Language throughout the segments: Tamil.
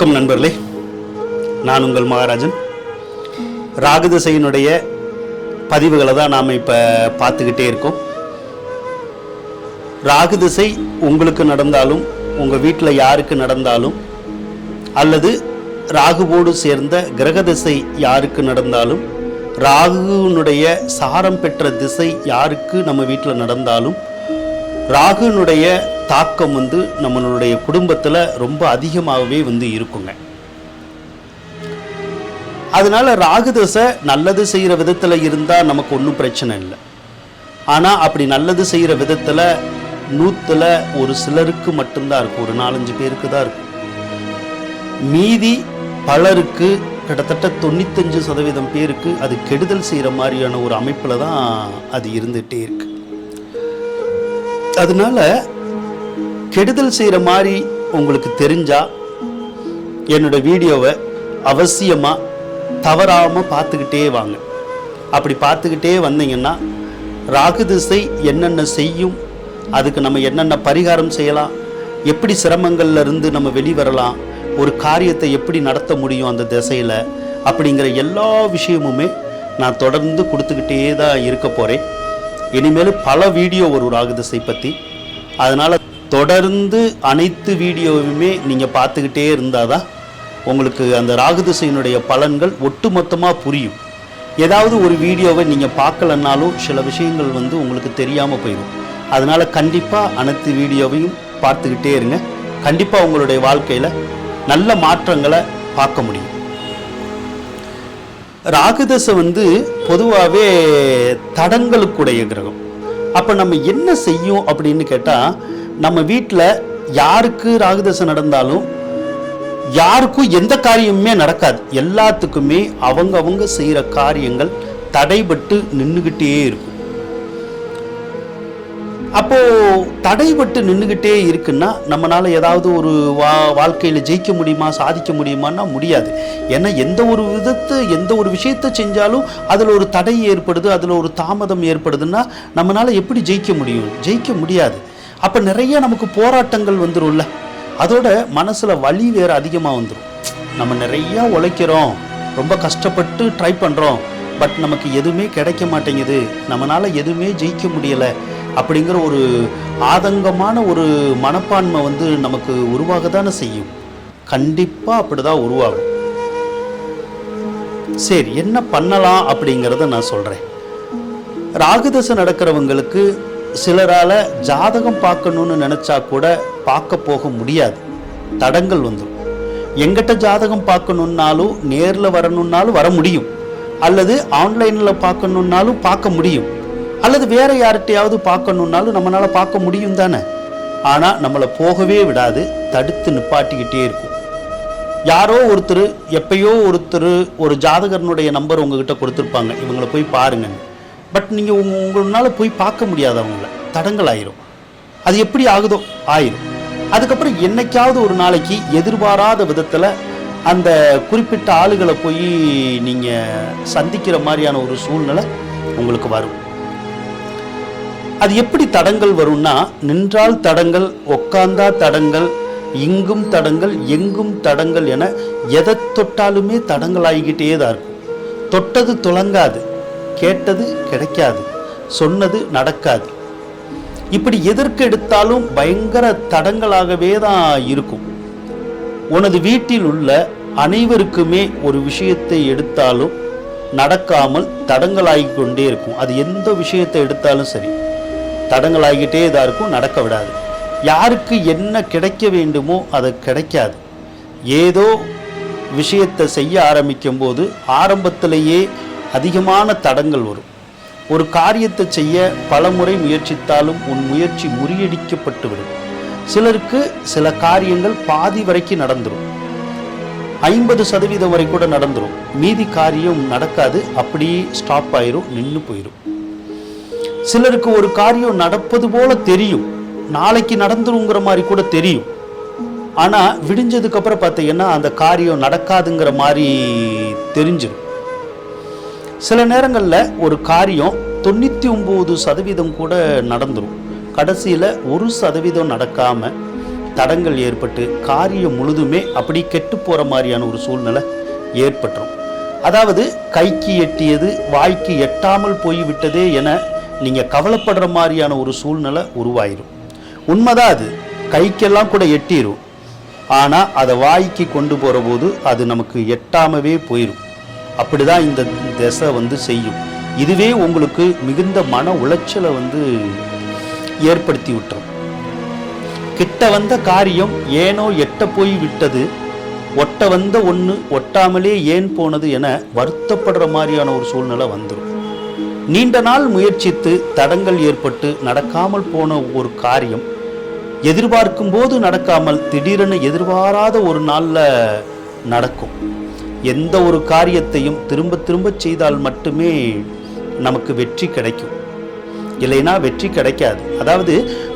வணக்கம் நண்பர்களே. நான் உங்கள் மகாராஜன். ராகுதிசையினுடைய பதிவுகளை தான் நாம் இப்போ பார்த்துக்கிட்டே இருக்கோம். ராகுதிசை உங்களுக்கு நடந்தாலும் உங்கள் வீட்டில் யாருக்கு நடந்தாலும் அல்லது ராகுவோடு சேர்ந்த கிரக திசை யாருக்கு நடந்தாலும் ராகுனுடைய சாரம் பெற்ற திசை யாருக்கு நம்ம வீட்டில் நடந்தாலும் ராகுனுடைய தாக்கம் வந்து நம்மளுடைய குடும்பத்தில் ரொம்ப அதிகமாகவே வந்து இருக்குங்க. அதனால ராகு தசை நல்லது செய்கிற விதத்தில் இருந்தால் நமக்கு ஒன்றும் பிரச்சனை இல்லை. ஆனால் அப்படி நல்லது செய்கிற விதத்தில் நூற்றில் ஒரு சிலருக்கு மட்டும்தான் இருக்கும். ஒரு நாலஞ்சு பேருக்கு தான் இருக்கும். மீதி பலருக்கு கிட்டத்தட்ட தொண்ணூத்தஞ்சு சதவீதம் பேருக்கு அது கெடுதல் செய்கிற மாதிரியான ஒரு அமைப்பில் தான் அது இருந்துகிட்டே இருக்கு. அதனால கெடுதல் செய்கிற மாதிரி உங்களுக்கு தெரிஞ்சால் என்னோடய வீடியோவை அவசியமாக தவறாமல் பார்த்துக்கிட்டே வாங்க. அப்படி பார்த்துக்கிட்டே வந்தீங்கன்னா ராகு திசை என்னென்ன செய்யும் அதுக்கு நம்ம என்னென்ன பரிகாரம் செய்யலாம் எப்படி சிரமங்கள்ல இருந்து நம்ம வெளிவரலாம் ஒரு காரியத்தை எப்படி நடத்த முடியும் அந்த திசையில் அப்படிங்கிற எல்லா விஷயமுமே நான் தொடர்ந்து கொடுத்துக்கிட்டே தான் இருக்க போகிறேன் இனிமேல் பல வீடியோ வரும் ராகு திசை பற்றி அதனால் தொடர்ந்து அனைத்து வீடியோவுமே நீங்கள் பார்த்துக்கிட்டே இருந்தால் தான் உங்களுக்கு அந்த ராகு திசையினுடைய பலன்கள் ஒட்டுமொத்தமாக புரியும். ஏதாவது ஒரு வீடியோவை நீங்கள் பார்க்கலன்னாலும் சில விஷயங்கள் வந்து உங்களுக்கு தெரியாமல் போயிடும். அதனால் கண்டிப்பாக அனைத்து வீடியோவையும் பார்த்துக்கிட்டே இருங்க. கண்டிப்பாக உங்களுடைய வாழ்க்கையில் நல்ல மாற்றங்களை பார்க்க முடியும். ராகுதசை வந்து பொதுவாகவே தடங்களுக்குடைய கிரகம். அப்போ நம்ம என்ன செய்யும் அப்படின்னு கேட்டால் நம்ம வீட்டில் யாருக்கு ராகுதசை நடந்தாலும் யாருக்கும் எந்த காரியமுமே நடக்காது. எல்லாத்துக்குமே அவங்க அவங்க செய்கிற காரியங்கள் தடைபட்டு நின்றுக்கிட்டே இருக்கும். அப்போ தடைபட்டு நின்றுக்கிட்டே இருக்குன்னா நம்மளால் ஏதாவது ஒரு வா வாழ்க்கையில் ஜெயிக்க முடியுமா சாதிக்க முடியுமான்னா முடியாது. ஏன்னா எந்த ஒரு விதத்தை எந்த ஒரு விஷயத்தை செஞ்சாலும் அதில் ஒரு தடை ஏற்படுது அதில் ஒரு தாமதம் ஏற்படுதுன்னா நம்மளால் எப்படி ஜெயிக்க முடியும்? ஜெயிக்க முடியாது. அப்போ நிறைய நமக்கு போராட்டங்கள் வந்துரும்ல. அதோட மனசில் வலி வேறு அதிகமாக வந்துடும் நம்ம நிறையா உழைக்கிறோம் ரொம்ப கஷ்டப்பட்டு ட்ரை பண்ணுறோம் பட் நமக்கு எதுவுமே கிடைக்க மாட்டேங்குது. நம்மளால் எதுவுமே ஜெயிக்க முடியலை. அப்படிங்கிற ஒரு ஆதங்கமான ஒரு மனப்பான்மை வந்து நமக்கு உருவாக தானே செய்யும். கண்டிப்பாக அப்படி தான் உருவாகும். சரி என்ன பண்ணலாம் அப்படிங்கிறத நான் சொல்கிறேன் ராகுதசை நடக்கிறவங்களுக்கு சிலரால் ஜாதகம் பார்க்கணுன்னு நினச்சா கூட பார்க்க போக முடியாது. தடங்கள் வந்துடும் எங்கிட்ட ஜாதகம் பார்க்கணுன்னாலும் நேரில் வரணுன்னாலும் வர முடியும். அல்லது ஆன்லைனில் பார்க்கணுன்னாலும் பார்க்க முடியும். அல்லது வேற யார்கிட்டையாவது பார்க்கணுன்னாலும் நம்மளால் பார்க்க முடியும் தானே? ஆனால் நம்மளை போகவே விடாது. தடுத்து நிப்பாட்டிக்கிட்டே இருக்கும். யாரோ ஒருத்தர் எப்பயோ ஒருத்தர் ஒரு ஜாதகர்னுடைய நம்பர் உங்ககிட்ட கொடுத்துருப்பாங்க. இவங்களை போய் பாருங்கன்னு. பட் நீங்கள் உங்களால் போய் பார்க்க முடியாது அவங்கள. தடங்கள் ஆயிரும். அது எப்படி ஆகுதோ ஆயிரும். அதுக்கப்புறம் என்னைக்காவது ஒரு நாளைக்கு எதிர்பாராத விதத்தில் அந்த குறிப்பிட்ட ஆளுகளை போய் நீங்கள் சந்திக்கிற மாதிரியான ஒரு சூழ்நிலை உங்களுக்கு வரும். அது எப்படி தடங்கள் வரும்னா நின்றால் தடங்கள் உக்காந்தா தடங்கள் இங்கும் தடங்கள் எங்கும் தடங்கள் என எதை தொட்டாலுமே தடங்கள் ஆகிக்கிட்டே தான் இருக்கும். தொட்டது துலங்காது கேட்டது கிடைக்காது சொன்னது நடக்காது. இப்படி எதற்கு எடுத்தாலும் பயங்கர தடங்களாகவே தான் இருக்கும். உனது வீட்டில் உள்ள அனைவருக்குமே ஒரு விஷயத்தை எடுத்தாலும் நடக்காமல் தடங்களாகி கொண்டே இருக்கும். அது எந்த விஷயத்தை எடுத்தாலும் சரி தடங்களாகிட்டே தான் இருக்கும் நடக்க விடாது. யாருக்கு என்ன கிடைக்க வேண்டுமோ அது கிடைக்காது. ஏதோ விஷயத்தை செய்ய ஆரம்பிக்கும் போது ஆரம்பத்திலேயே அதிகமான தடங்கள் வரும். ஒரு காரியத்தை செய்ய பலமுறை முயற்சித்தாலும் உன் முயற்சி முறியடிக்கப்பட்டுவிடும். சிலருக்கு சில காரியங்கள் பாதி வரைக்கும் நடந்துடும் ஐம்பது சதவீதம் வரை கூட நடந்துடும் மீதி காரியம் நடக்காது. அப்படியே ஸ்டாப் ஆயிரும் நின்று போயிடும் சிலருக்கு ஒரு காரியம் நடப்பது போல தெரியும். நாளைக்கு நடந்துருங்கிற மாதிரி கூட தெரியும். ஆனால் விடிஞ்சதுக்கப்புறம் பார்த்தீங்கன்னா அந்த காரியம் நடக்காதுங்கிற மாதிரி தெரிஞ்சிடும் சில நேரங்களில் ஒரு காரியம் தொண்ணூற்றி ஒம்பது சதவீதம் கூட நடந்துடும் கடைசியில் ஒரு சதவீதம் நடக்காமல் தடங்கள் ஏற்பட்டு காரியம் முழுதுமே அப்படி கெட்டு போகிற மாதிரியான ஒரு சூழ்நிலை ஏற்பட்டுரும். அதாவது கைக்கு எட்டியது வாய்க்கு எட்டாமல் போய்விட்டதே என நீங்கள் கவலைப்படுற மாதிரியான ஒரு சூழ்நிலை உருவாயிரும். உண்மைதான் அது. கைக்கெல்லாம் கூட எட்டிடும் ஆனால் அதை வாய்க்கு கொண்டு போகிற போது அது நமக்கு எட்டாமவே போயிடும் அப்படிதான் இந்த திசை வந்து செய்யும். இதுவே உங்களுக்கு மிகுந்த மன உளைச்சலை வந்து ஏற்படுத்தி விட்டுரும். கிட்ட வந்த காரியம் ஏனோ எட்ட போய் விட்டது ஒட்ட வந்த ஒன்று ஒட்டாமலே ஏன் போனது என வருத்தப்படுற மாதிரியான ஒரு சூழ்நிலை வந்துடும் நீண்ட நாள் முயற்சித்து தடங்கள் ஏற்பட்டு நடக்காமல் போன ஒரு காரியம் எதிர்பார்க்கும் போது நடக்காமல் திடீரென எதிர்பாராத ஒரு நாளில் நடக்கும். எந்த ஒரு காரியத்தையும் திரும்ப திரும்ப செய்தால் மட்டுமே நமக்கு வெற்றி கிடைக்கும். இல்லைன்னா வெற்றி கிடைக்காது. அதாவது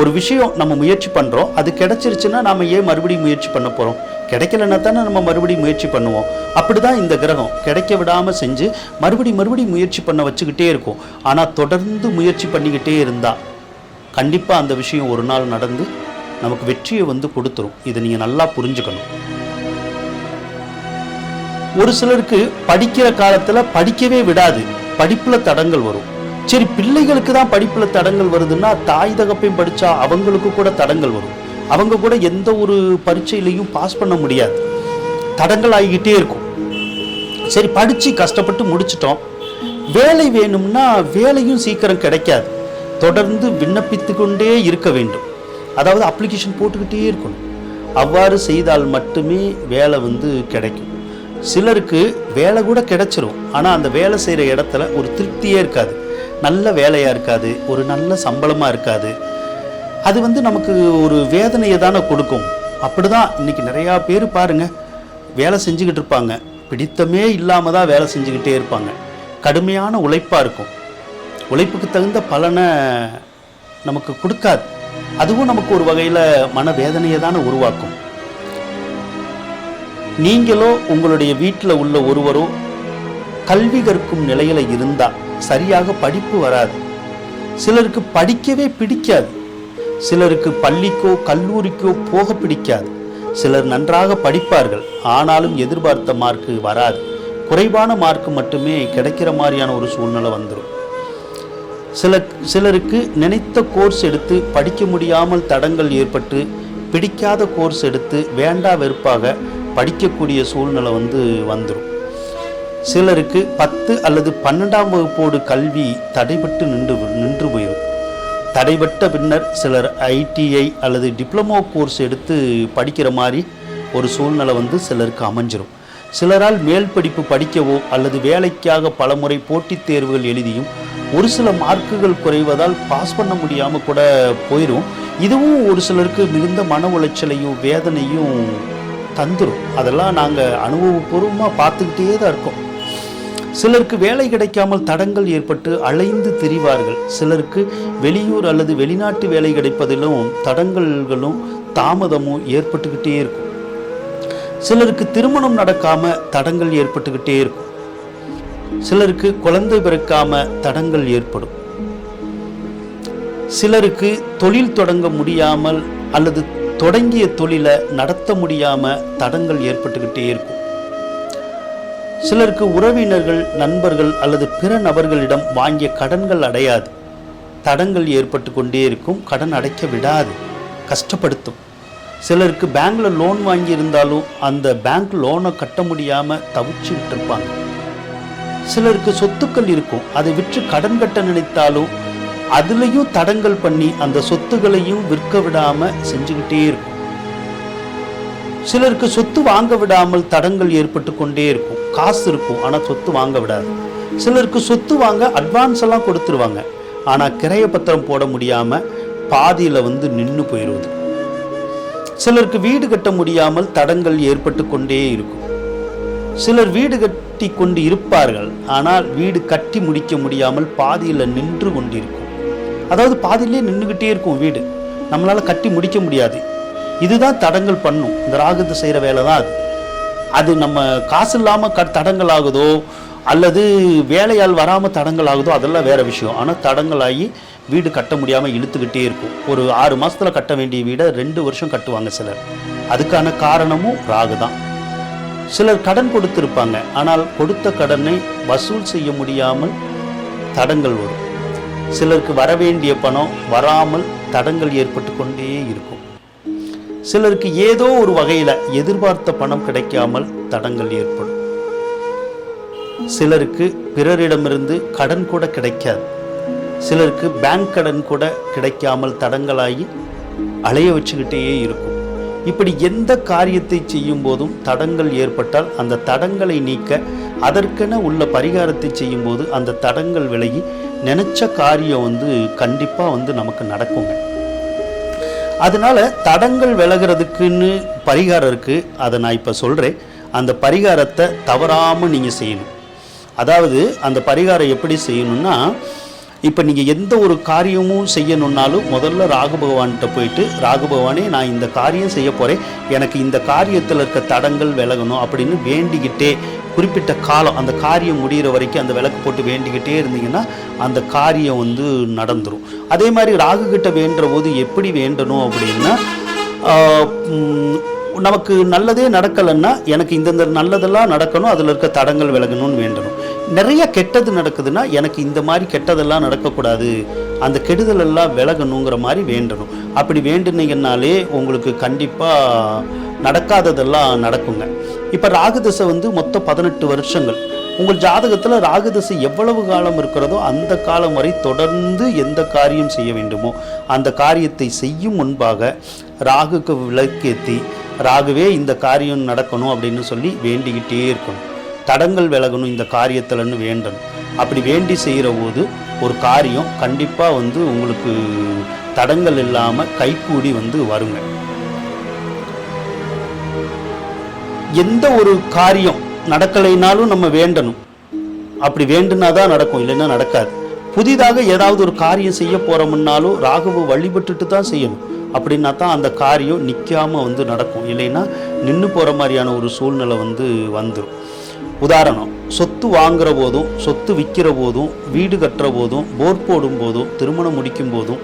ஒரு விஷயம் நம்ம முயற்சி பண்ணுறோம் அது கிடைச்சிருச்சுன்னா நாம் ஏன் மறுபடியும் முயற்சி பண்ண போகிறோம் கிடைக்கலன்னா தானே நம்ம மறுபடியும் முயற்சி பண்ணுவோம். அப்படி தான் இந்த கிரகம். கிடைக்க விடாமல் செஞ்சு மறுபடி மறுபடியும் முயற்சி பண்ண வச்சுக்கிட்டே இருக்கும். ஆனால் தொடர்ந்து முயற்சி பண்ணிக்கிட்டே இருந்தால் கண்டிப்பாக அந்த விஷயம் ஒரு நாள் நடந்து நமக்கு வெற்றியை வந்து கொடுத்துரும். இதை நீங்கள் நல்லா புரிஞ்சுக்கணும். ஒரு சிலருக்கு படிக்கிற காலத்தில் படிக்கவே விடாது. படிப்பில் தடங்கள் வரும். சரி பிள்ளைகளுக்கு தான் படிப்பில் தடங்கள் வருதுன்னா தாய் தகப்பையும் படித்தா அவங்களுக்கு கூட தடங்கள் வரும். அவங்க கூட எந்த ஒரு பரீட்சையிலையும் பாஸ் பண்ண முடியாது. தடங்கள் ஆகிக்கிட்டே இருக்கும். சரி படித்து கஷ்டப்பட்டு முடிச்சிட்டோம். வேலை வேணும்னா வேலையும் சீக்கிரம் கிடைக்காது. தொடர்ந்து விண்ணப்பித்து கொண்டே இருக்க வேண்டும். அதாவது அப்ளிகேஷன் போட்டுக்கிட்டே இருக்கணும். அவ்வாறு செய்தால் மட்டுமே வேலை வந்து கிடைக்கும். சிலருக்கு வேலை கூட கிடைச்சிரும். ஆனால் அந்த வேலை செய்கிற இடத்துல ஒரு திருப்தியே இருக்காது. நல்ல வேலையாக இருக்காது. ஒரு நல்ல சம்பளமாக இருக்காது. அது வந்து நமக்கு ஒரு வேதனையை தானே கொடுக்கும். அப்படி தான் இன்றைக்கி நிறையா பேர் பாருங்கள் வேலை செஞ்சுக்கிட்டு இருப்பாங்க. பிடித்தமே இல்லாமல் தான் வேலை செஞ்சுக்கிட்டே இருப்பாங்க. கடுமையான உழைப்பாக இருக்கும். உழைப்புக்கு தகுந்த பலனை நமக்கு கொடுக்காது. அதுவும் நமக்கு ஒரு வகையில் மனவேதனையை தானே உருவாக்கும். நீங்களோ உங்களுடைய வீட்டில் உள்ள ஒருவரோ கல்வி கற்கும் நிலையில் இருந்தால் சரியாக படிப்பு வராது. சிலருக்கு படிக்கவே பிடிக்காது. சிலருக்கு பள்ளிக்கோ கல்லூரிக்கோ போக பிடிக்காது. சிலர் நன்றாக படிப்பார்கள் ஆனாலும் எதிர்பார்த்த மார்க்கு வராது. குறைவான மார்க் மட்டுமே கிடைக்கிற மாதிரியான ஒரு சூழ்நிலை வந்துடும் சில சிலருக்கு நினைத்த கோர்ஸ் எடுத்து படிக்க முடியாமல் தடங்கள் ஏற்பட்டு பிடிக்காத கோர்ஸ் எடுத்து வேண்டா வெறுப்பாக படிக்கக்கூடிய சூழ்நிலை வந்து வந்துடும் சிலருக்கு பத்து அல்லது பன்னெண்டாம் வகுப்போடு கல்வி தடைபட்டு நின்று நின்று போயிடும் தடைபட்ட பின்னர் சிலர் ஐடிஐ அல்லது டிப்ளமோ கோர்ஸ் எடுத்து படிக்கிற மாதிரி ஒரு சூழ்நிலை வந்து சிலருக்கு அமைஞ்சிடும் சிலரால் மேல் படிப்பு படிக்கவோ அல்லது வேலைக்காக பலமுறை போட்டித் தேர்வுகள் எழுதியும் ஒரு சில மார்க்குகள் குறைவதால் பாஸ் பண்ண முடியாமல் கூட போயிடும் இதுவும் ஒரு சிலருக்கு மிகுந்த மன உளைச்சலையும் வேதனையும் தந்துடும் அதெல்லாம் நாங்கள் அனுபவபூர்வமாக பார்த்துக்கிட்டே தான் இருக்கோம். சிலருக்கு வேலை கிடைக்காமல் தடங்கள் ஏற்பட்டு அலைந்து திரிவார்கள். சிலருக்கு வெளியூர் அல்லது வெளிநாட்டு வேலை கிடைப்பதிலும் தடங்கல்களும் தாமதமும் ஏற்பட்டுக்கிட்டே இருக்கும். சிலருக்கு திருமணம் நடக்காம தடங்கள் ஏற்பட்டுக்கிட்டே இருக்கும். சிலருக்கு குழந்தை பிறக்காம தடங்கள் ஏற்படும். சிலருக்கு தொழில் தொடங்க முடியாமல் அல்லது தொடங்கிய தொழிலை நடத்த முடியாமல் தடங்கள் ஏற்பட்டுக்கிட்டே இருக்கும். சிலருக்கு உறவினர்கள் நண்பர்கள் அல்லது பிற நபர்களிடம் வாங்கிய கடன்கள் அடையாது. தடங்கள் ஏற்பட்டு கொண்டே இருக்கும் கடன் அடைக்க விடாது கஷ்டப்படுத்தும். சிலருக்கு பேங்க்ல லோன் வாங்கி இருந்தாலும் அந்த பேங்க் லோனை கட்ட முடியாம தவிச்சுக்கிட்டு இருப்பாங்க சிலருக்கு சொத்துக்கள் இருக்கும் அதை விற்று கடன் கட்ட நினைத்தாலும் அதுலேயும் தடங்கள் பண்ணி அந்த சொத்துகளையும் விற்க விடாமல் செஞ்சுக்கிட்டே இருக்கும். சிலருக்கு சொத்து வாங்க விடாமல் தடங்கள் ஏற்பட்டு கொண்டே இருக்கும். காசு இருக்கும் ஆனால் சொத்து வாங்க விடாது. சிலருக்கு சொத்து வாங்க அட்வான்ஸ் எல்லாம் கொடுத்துருவாங்க. ஆனால் கிரைய பத்திரம் போட முடியாமல் பாதியில் வந்து நின்று போயிடுவது. சிலருக்கு வீடு கட்ட முடியாமல் தடங்கள் ஏற்பட்டு கொண்டே இருக்கும். சிலர் வீடு கட்டி கொண்டு இருப்பார்கள் ஆனால் வீடு கட்டி முடிக்க முடியாமல் பாதியில் நின்று கொண்டிருக்கும். அதாவது பாதியிலே நின்றுக்கிட்டே இருக்கும் வீடு. நம்மளால் கட்டி முடிக்க முடியாது. இதுதான் தடங்கள் பண்ணும். இந்த ராகத்தை செய்கிற வேலை தான் அது. அது நம்ம காசு இல்லாமல் க தடங்கள் ஆகுதோ அல்லது வேலையால் வராமல் தடங்கள் ஆகுதோ அதெல்லாம் வேறு விஷயம். ஆனால் தடங்கள் ஆகி வீடு கட்ட முடியாமல் இழுத்துக்கிட்டே இருக்கும். ஒரு ஆறு மாதத்தில் கட்ட வேண்டிய வீடை ரெண்டு வருஷம் கட்டுவாங்க சிலர். அதுக்கான காரணமும் ராகு தான் சிலர் கடன் கொடுத்திருப்பாங்க. ஆனால் கொடுத்த கடனை வசூல் செய்ய முடியாமல் தடங்கள் வரும். சிலருக்கு வர வேண்டிய பணம் வராமல் தடங்கள் ஏற்பட்டு கொண்டே இருக்கும். சிலருக்கு ஏதோ ஒரு வகையில் எதிர்பார்த்த பணம் கிடைக்காமல் தடங்கள் ஏற்படும். சிலருக்கு பிறரிடமிருந்து கடன் கூட கிடைக்காது. சிலருக்கு பேங்க் கடன் கூட கிடைக்காமல் தடங்களாகி அலைய வச்சுக்கிட்டே இருக்கும். இப்படி எந்த காரியத்தை செய்யும் போதும் தடங்கள் ஏற்பட்டால் அந்த தடங்களை நீக்க அதற்கென உள்ள பரிகாரத்தை செய்யும்போது அந்த தடங்கள் விலகி நினச்ச காரியம் வந்து கண்டிப்பாக வந்து நமக்கு நடக்குங்க. அதனால தடங்கள் விலகிறதுக்குன்னு பரிகாரம் இருக்குது அதை நான் இப்போ சொல்கிறேன் அந்த பரிகாரத்தை தவறாமல் நீங்கள் செய்யணும். அதாவது அந்த பரிகாரம் எப்படி செய்யணும்னா இப்போ நீங்கள் எந்த ஒரு காரியமும் செய்யணுன்னாலும் முதல்ல ராகு பகவான்கிட்ட போயிட்டு ராகு பகவானே நான் இந்த காரியம் செய்ய போகிறேன் எனக்கு இந்த காரியத்தில் இருக்க தடங்கள் விலகணும் அப்படின்னு வேண்டிக்கிட்டே குறிப்பிட்ட காலம் அந்த காரியம் முடிகிற வரைக்கும் அந்த விளக்கு போட்டு வேண்டிக்கிட்டே இருந்தீங்கன்னா அந்த காரியம் வந்து நடந்துடும் அதே மாதிரி ராகு கிட்ட வேண்டுற போது எப்படி வேண்டணும் அப்படின்னா நமக்கு நல்லதே நடக்கலைன்னா எனக்கு இந்தந்த நல்லதெல்லாம் நடக்கணும் அதில் இருக்க தடங்கள் விலகணும்னு வேண்டணும். நிறைய கெட்டது நடக்குதுன்னா எனக்கு இந்த மாதிரி கெட்டதெல்லாம் நடக்கக்கூடாது. அந்த கெடுதல் எல்லாம் விலகணுங்கிற மாதிரி வேண்டணும். அப்படி வேண்டுனீங்கன்னாலே உங்களுக்கு கண்டிப்பாக நடக்காததெல்லாம் நடக்குங்க. இப்போ ராகுதசை வந்து மொத்தம் பதினெட்டு வருஷங்கள். உங்கள் ஜாதகத்தில் ராகுதசை எவ்வளவு காலம் இருக்கிறதோ அந்த காலம் வரை தொடர்ந்து எந்த காரியம் செய்ய வேண்டுமோ அந்த காரியத்தை செய்யும் முன்பாக ராகுக்கு விளக்கேற்றி ராகுவே இந்த காரியம் நடக்கணும் அப்படின்னு சொல்லி வேண்டிக்கிட்டே இருக்கணும். தடங்கள் விலகணும் இந்த காரியத்தில்னு வேண்டணும். அப்படி வேண்டி செய்கிற போது ஒரு காரியம் கண்டிப்பாக வந்து உங்களுக்கு தடங்கள் இல்லாமல் கைகூடி வந்து வருங்க. எந்த ஒரு காரியம் நடக்கலைனாலும் நம்ம வேண்டணும். அப்படி வேண்டுனா தான் நடக்கும் இல்லைன்னா நடக்காது. புதிதாக ஏதாவது ஒரு காரியம் செய்ய போகிறோம்னாலும் ராகுவை வழிபட்டுட்டு தான் செய்யணும். அப்படின்னா தான் அந்த காரியம் நிற்காமல் வந்து நடக்கும். இல்லைன்னா நின்று போகிற மாதிரியான ஒரு சூழ்நிலை வந்து வந்துடும் உதாரணம் சொத்து வாங்குற போதும் சொத்து விற்கிற போதும் வீடு கட்டுற போதும் போர் போடும் போதும் திருமணம் முடிக்கும் போதும்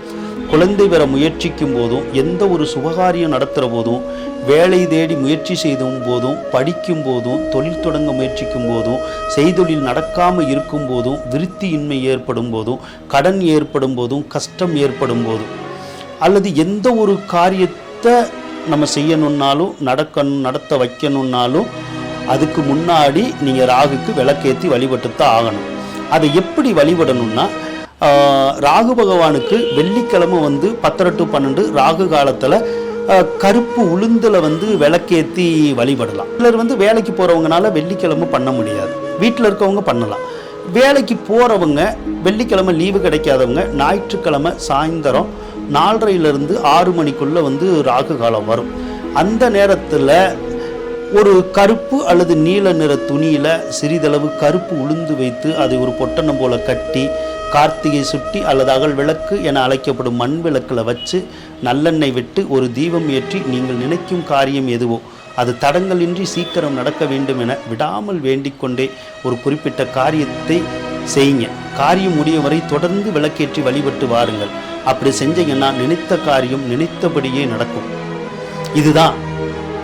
குழந்தை பெற முயற்சிக்கும் போதும் எந்த ஒரு சுபகாரியம் நடத்துகிற போதும் வேலை தேடி முயற்சி செய்தும் போதும் படிக்கும் போதும் தொழில் தொடங்க முயற்சிக்கும் போதும் செய்தொழில் நடக்காமல் இருக்கும் போதும் விருத்தியின்மை ஏற்படும் போதும் கடன் ஏற்படும் போதும் கஷ்டம் ஏற்படும் போதும். அல்லது எந்த ஒரு காரியத்தை நம்ம செய்யணுன்னாலும் நடக்கணும் நடத்த வைக்கணுன்னாலும் அதுக்கு முன்னாடி நீங்கள் ராகுக்கு விளக்கேற்றி வழிபட்டுத்தான் ஆகணும். அதை எப்படி வழிபடணும்னா ராகு பகவானுக்கு வெள்ளிக்கிழமை வந்து பத்தரை டு பன்னெண்டு ராகு காலத்தில் கருப்பு உளுந்தில் வந்து விளக்கேற்றி வழிபடலாம். சிலர் வந்து வேலைக்கு போகிறவங்கனால வெள்ளிக்கிழமை பண்ண முடியாது. வீட்டில் இருக்கவங்க பண்ணலாம். வேலைக்கு போகிறவங்க வெள்ளிக்கிழமை லீவு கிடைக்காதவங்க ஞாயிற்றுக்கிழமை சாயந்தரம் நாலரையிலேருந்து ஆறு மணிக்குள்ளே வந்து ராகு காலம் வரும். அந்த நேரத்தில் ஒரு கருப்பு அல்லது நீல நிற துணியில் சிறிதளவு கருப்பு உளுந்து வைத்து அதை ஒரு பொட்டணம் போல கட்டி கார்த்திகை சுட்டி அல்லது அகல் விளக்கு என அழைக்கப்படும் மண் விளக்கில் வச்சு நல்லெண்ணெய் விட்டு ஒரு தீபம் ஏற்றி நீங்கள் நினைக்கும் காரியம் எதுவோ அது தடங்களின்றி சீக்கிரம் நடக்க வேண்டும் என விடாமல் வேண்டிக்கொண்டே ஒரு குறிப்பிட்ட காரியத்தை செய்யுங்க. காரியம் முடிய வரை தொடர்ந்து விளக்கேற்றி வழிபட்டு வாருங்கள். அப்படி செஞ்சீங்கன்னா நினைத்த காரியம் நினைத்தபடியே நடக்கும். இதுதான்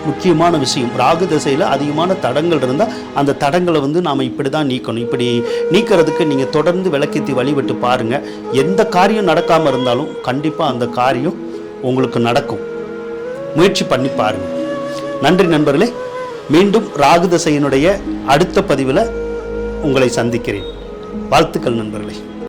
முக்கியமான விஷயம். ராகு திசையில் அதிகமான தடங்கள் இருந்தால் அந்த தடங்களை வந்து நாம் இப்படி தான் நீக்கணும். இப்படி நீக்கிறதுக்கு நீங்கள் தொடர்ந்து விளக்கேற்றி வழிபட்டு பாருங்கள் எந்த காரியம் நடக்காமல் இருந்தாலும் கண்டிப்பாக அந்த காரியம் உங்களுக்கு நடக்கும். முயற்சி பண்ணி பாருங்கள் நன்றி நண்பர்களே. மீண்டும் ராகு திசையினுடைய அடுத்த பதிவில் உங்களை சந்திக்கிறேன். வாழ்த்துக்கள் நண்பர்களே.